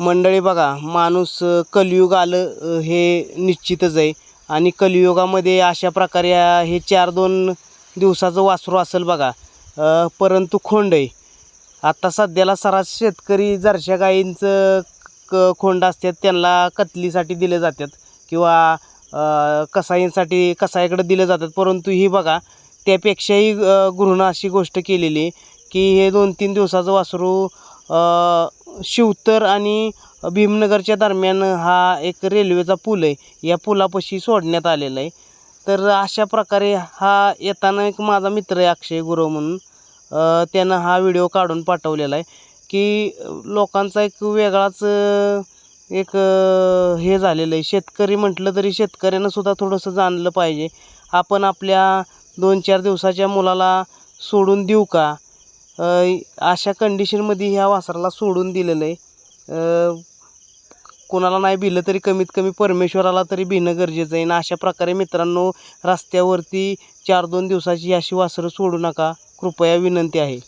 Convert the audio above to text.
मंडळी बघा माणूस कलियुग आलं हे निश्चितच आहे. आणि कलियुगामध्ये अशा प्रकारे हे चार दोन दिवसाचं वासरू असेल बघा परंतु खोंड आहे. आत्ता सध्याला सरास शेतकरी जरशा गाईंचं क खोंड असतात त्यांना कतलीसाठी दिले जातात किंवा कसाईंसाठी कसाईकडे दिले जातात. परंतु ही बघा त्यापेक्षाही गृहणं अशी गोष्ट केलेली आहे की हे दोन तीन दिवसाचं वासरू शिवतर आणि भीमनगरच्या दरम्यान हा एक रेल्वेचा पूल आहे. या पुलापाशी सोडण्यात आलेला आहे. तर अशा प्रकारे हा येताना एक माझा मित्र आहे अक्षय गुरव म्हणून. त्यानं हा व्हिडिओ काढून पाठवलेला आहे की लोकांचा एक वेगळाच एक हे झालेलं आहे. शेतकरी म्हटलं तरी शेतकऱ्यानं सुद्धा थोडंसं जाणलं पाहिजे. आपण आपल्या दोन चार दिवसाच्या मुलाला सोडून देऊ का? अशा कंडिशनमध्ये ह्या वासराला सोडून दिलेलं आहे. कोणाला नाही भिलं तरी कमीत कमी परमेश्वराला तरी भिणं गरजेचं आहे. आणि अशा प्रकारे मित्रांनो रस्त्यावरती चार दोन दिवसाची अशी वासरं सोडू नका. कृपया विनंती आहे.